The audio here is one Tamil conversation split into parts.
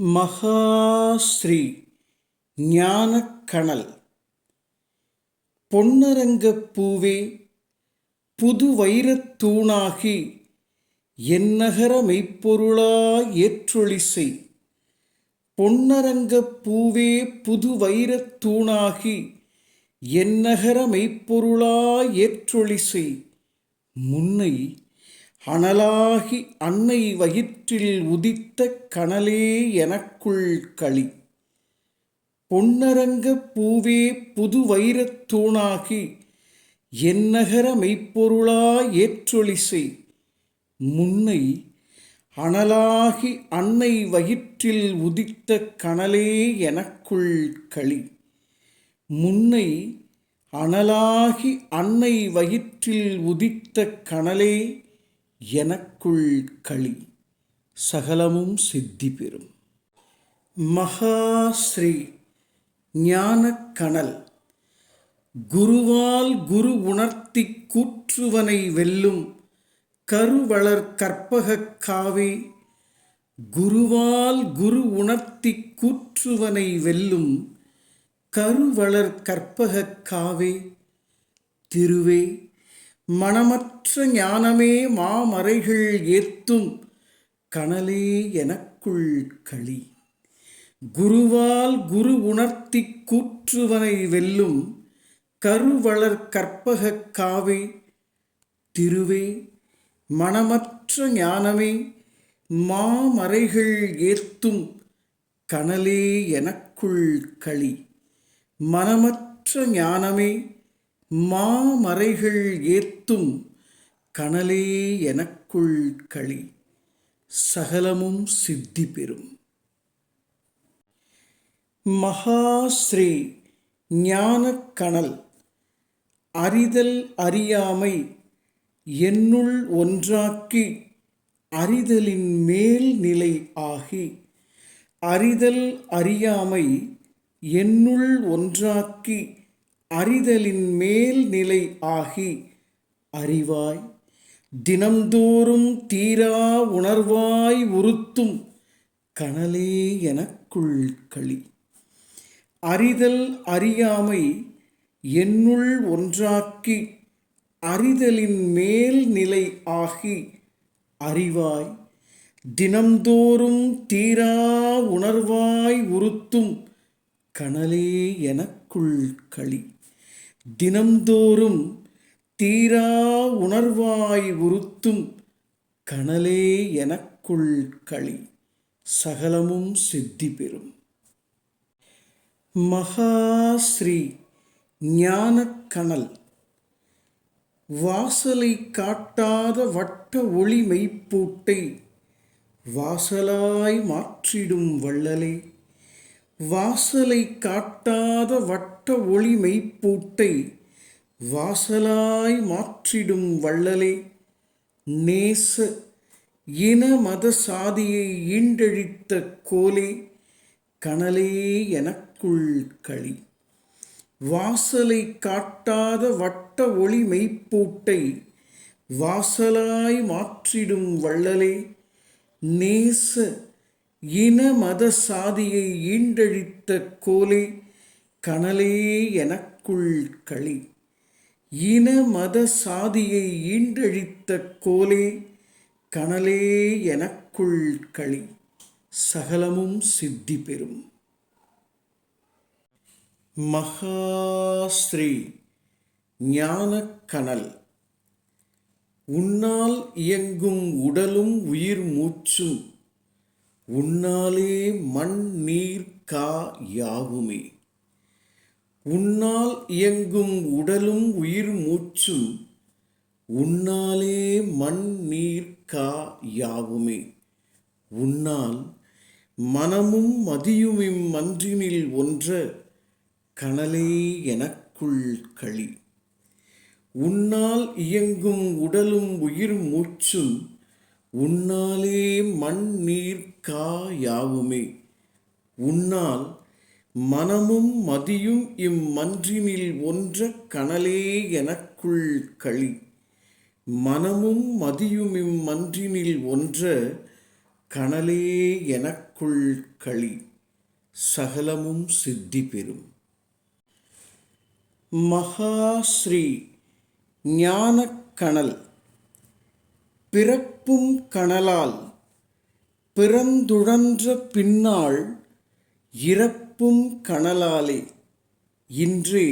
மகாஸ்ரீ ஞானக்கணல். பொன்னரங்கப் பூவே புது வைரத்தூணாகி என்னகர எந்நகர மெய்ப்பொருளாய் ஏற்றொளிசை பொன்னரங்கப் பூவே புது வைரத்தூணாகி என்னகர எந்நகர மெய்ப்பொருளாய் முன்னை அனலாகி அன்னை வயிற்றில் உதித்த கனலே எனக்குள் களி. பொன்னரங்க பூவே புது வைரத் தூணாகி மெய்ப்பொருளா மெய்ப்பொருளாய் ஏற்றொளிசை முன்னை அனலாகி அன்னை வயிற்றில் உதித்த கனலே எனக்குள் களி. முன்னை அனலாகி அன்னை வயிற்றில் உதித்த கனலே எனக்குள் களி சகலமும் சித்தி பெறும். மகாஸ்ரீ ஞானக்கணல் குருவால் குரு உணர்த்தி கூற்றுவனை வெல்லும் கருவளர் கற்பகக் காவே குருவால் குரு உணர்த்தி கூற்றுவனை வெல்லும் கருவளர் கற்பகக் காவே திருவே மனமற்ற ஞானமே மாமறைகள் ஏத்தும் கனலே எனக்குள் களி. குருவால் குரு உணர்த்தி கூற்றுவனை வெல்லும் கருவளர் கற்பகக் காவே திருவே. மனமற்ற ஞானமே மாமறைகள் ஏத்தும் கனலே எனக்குள் களி. மனமற்ற ஞானமே மாமறைகள் ஏத்தும் கனலே எனக்குள் களி சகலமும் சித்தி பெறும். மகாஸ்ரீ ஞானக்கணல் அறிதல் அறியாமை என்னுள் ஒன்றாக்கி அறிதலின் மேல் நிலை ஆகி அறிதல் அறியாமை என்னுள் ஒன்றாக்கி அறிதலின் மேல் நிலை ஆகி அறிவாய் தினம்தோறும் தீரா உணர்வாய் உறுத்தும் கனலே எனக்குள் களி. அறிதல் அறியாமை என்னுள் ஒன்றாக்கி அறிதலின் மேல் நிலை ஆகி அறிவாய் தினம்தோறும் தீரா உணர்வாய் உறுத்தும் கனலே எனக்குள் களி. தினம்தோறும் தீரா உணர்வாய் உறுத்தும் கனலே எனக்குள் களி சகலமும் சித்தி பெறும். மகாஸ்ரீ ஞானக்கணல் வாசலை காட்டாத வட்ட ஒளி மெய்ப்பூட்டை வாசலாய் மாற்றிடும் வள்ளலே. வாசலை காட்டாத வட்ட ஒளி மெய்ப்பூட்டை வாசலாய் மாற்றிடும் வள்ளலே. நேச இன மத சாதியை ஈண்டழித்த கோலே கனலே எனக்குள் களி. வாசலை காட்டாத வட்ட ஒளி மெய்ப்பூட்டை வாசலாய் மாற்றிடும் வள்ளலே. நேச இன மத சாதியை ஈண்டழித்த கோலே கனலே எனக்குள் களி. இன மத சாதியை ஈண்டழித்த கோலே கனலே எனக்குள் களி. சகலமும் சித்தி பெறும் மகாஸ்ரீ ஞானக்கணல். உன்னால் இயங்கும் உடலும் உயிர் மூச்சும் உன்னாலே மண் நீர் கா யாவுமே. உன்னால் இயங்கும் உடலும் உயிர் மூச்சும் உன்னாலே மண் நீர் கா யாவுமே. உன்னால் மனமும் மதியுமிம் மன்றினில் ஒன்ற கனலே எனக்குள் களி. உன்னால் இயங்கும் உடலும் உயிர் மூச்சும் உன்னாலே மண் நீர் கா யாவுமே. உன்னால் மனமும் மதியும் இம்மன்றினில் ஒன்ற கனலே எனக்குள் களி. மனமும் மதியும் இம்மன்றினில் ஒன்ற கனலே எனக்குள் களி. சகலமும் சித்தி பெறும். மகாஸ்ரீ ஞானக்கணல் பிறப்பும் கனலால் பிறந்துழன்ற பின்னாள் இறப்பும் கனலாலே இன்றே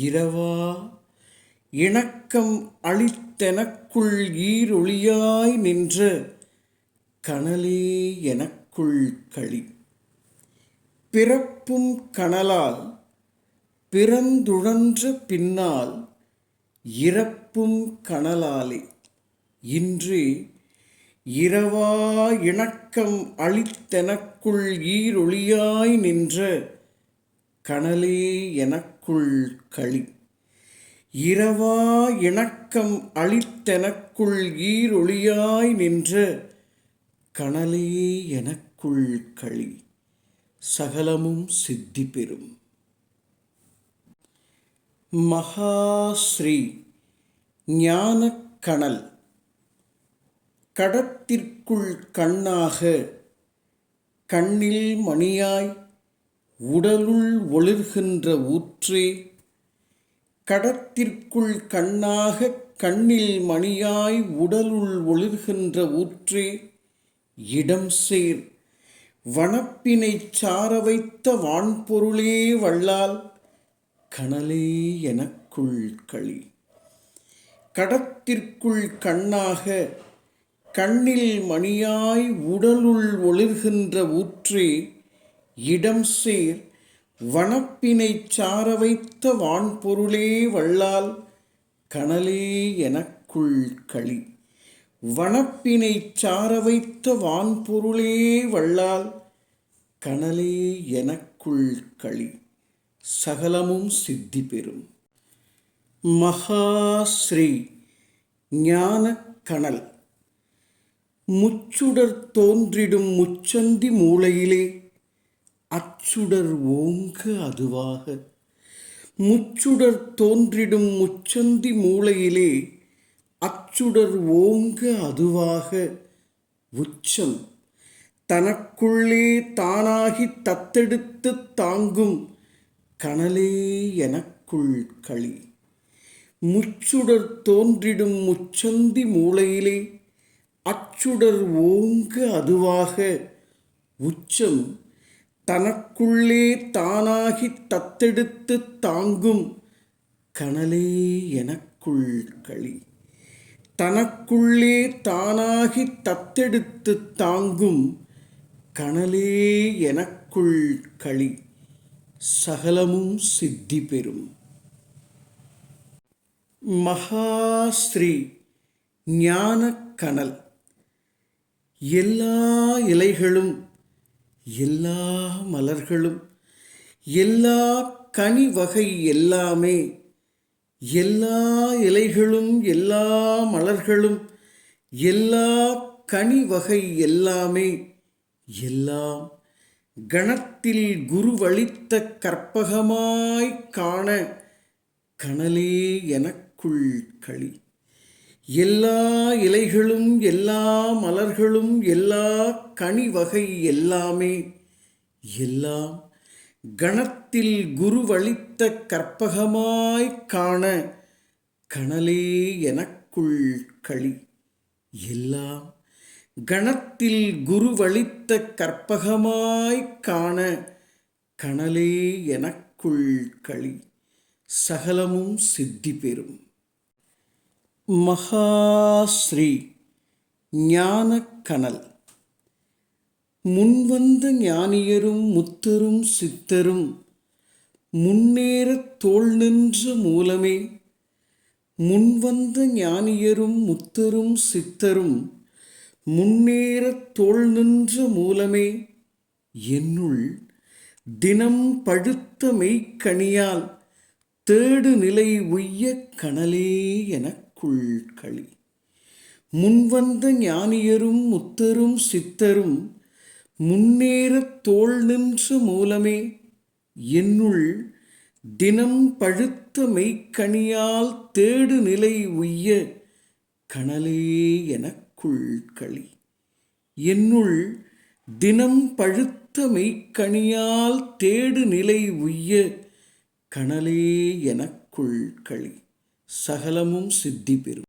இரவா இணக்கம் அளித்தெனக்குள் ஈரொளியாய் நின்ற கனலே எனக்குள் களி. பிறப்பும் கனலால் பிறந்துழன்ற பின்னால் இறப்பும் கனலாலே இன்று இரவா இணக்கம் அளித்தெனக்குள் ஈரொளியாய் நின்ற கனலே எனக்குள் களி. இரவா இணக்கம் அளித்தெனக்குள் ஈரொளியாய் நின்ற கனலே எனக்குள் களி. சகலமும் சித்தி பெறும் மகாஸ்ரீ ஞானக்கணல் கடத்திற்குள் கண்ணாக கண்ணில் மணியாய் உடலுள் ஒளிர்கின்ற ஊற்றே கடத்திற்குள் கண்ணாக கண்ணில் மணியாய் உடலுள் ஒளிர்கின்ற ஊற்றே இடம் சேர் வனப்பினைச் சார வைத்த வான்பொருளே வள்ளால் கனலே எனக்குள் களி. கடத்திற்குள் கண்ணாக கண்ணில் மணியாய் உடலுள் ஒளிர்கின்ற ஊற்றே இடம் சேர் வனப்பினைச் சார வைத்த வான்பொருளே வள்ளால் கனலே எனக்குள் களி. வனப்பினைச் சார வைத்த வான்பொருளே வள்ளால் கனலே எனக்குள் களி. சகலமும் சித்தி பெறும் மகாஸ்ரீ ஞானக்கணல். முச்சுடர் தோன்றிடும் முச்சந்தி மூளையிலே அச்சுடர் ஓங்க அதுவாக. முச்சுடர் தோன்றிடும் முச்சந்தி மூளையிலே அச்சுடர் ஓங்க அதுவாக. உச்சம். தனக்குள்ளே தானாகி தத்தெடுத்து தாங்கும் கனலே எனக்குள் களி. முச்சுடர் தோன்றிடும் முச்சந்தி மூளையிலே அச்சுடர் ஓங்க அதுவாக. உச்சம் தனக்குள்ளே தானாகி தத்தெடுத்து தாங்கும் கனலே எனக்குள் களி. தனக்குள்ளே தானாகி தத்தெடுத்து தாங்கும் கனலே எனக்குள் களி. சகலமும் சித்தி பெறும் மகாஸ்ரீ ஞானக்கணல் எல்லா இலைகளும் எல்லா மலர்களும் எல்லா கனி வகை எல்லாமே எல்லா இலைகளும் எல்லா மலர்களும் எல்லா கனி வகை எல்லாமே எல்லாம் கணத்தில் குருவளித்த கற்பகமாய் காண கனலே எனக்குள் களி. எல்லா இலைகளும் எல்லா மலர்களும் எல்லா கனி வகை எல்லாமே எல்லாம் கணத்தில் குருவளித்த கற்பகமாய் காண கணலே எனக்குள் களி. எல்லாம் கணத்தில் குருவளித்த கற்பகமாய் காண கணலே எனக்குள் களி. சகலமும் சித்தி பெறும் மகாஸ்ரீ ஞானக்கணல். முன்வந்த ஞானியரும் முத்தரும் சித்தரும் முன்னேறத் தோல் நின்ற மூலமே முன்வந்த ஞானியரும் முத்தரும் சித்தரும் முன்னேறத் தோல் நின்ற மூலமே என்னுள் தினம் பழுத்த மெய்க்கணியால் தேடு நிலை உய்ய கணலே எனக் களி முன்வந்த ஞானியரும் முத்தரும் சித்தரும் முன்னேறத் தோல் நின்ற மூலமே என்னுள் தினம் பழுத்த மெய்க்கணியால் தேடு நிலை உய்ய கணலே எனக்குள் களி என்னுள் தினம் பழுத்த மெய்க்கணியால் தேடு நிலை உய்ய கணலே எனக்குள் களி சகலமும் சித்தி பெறும்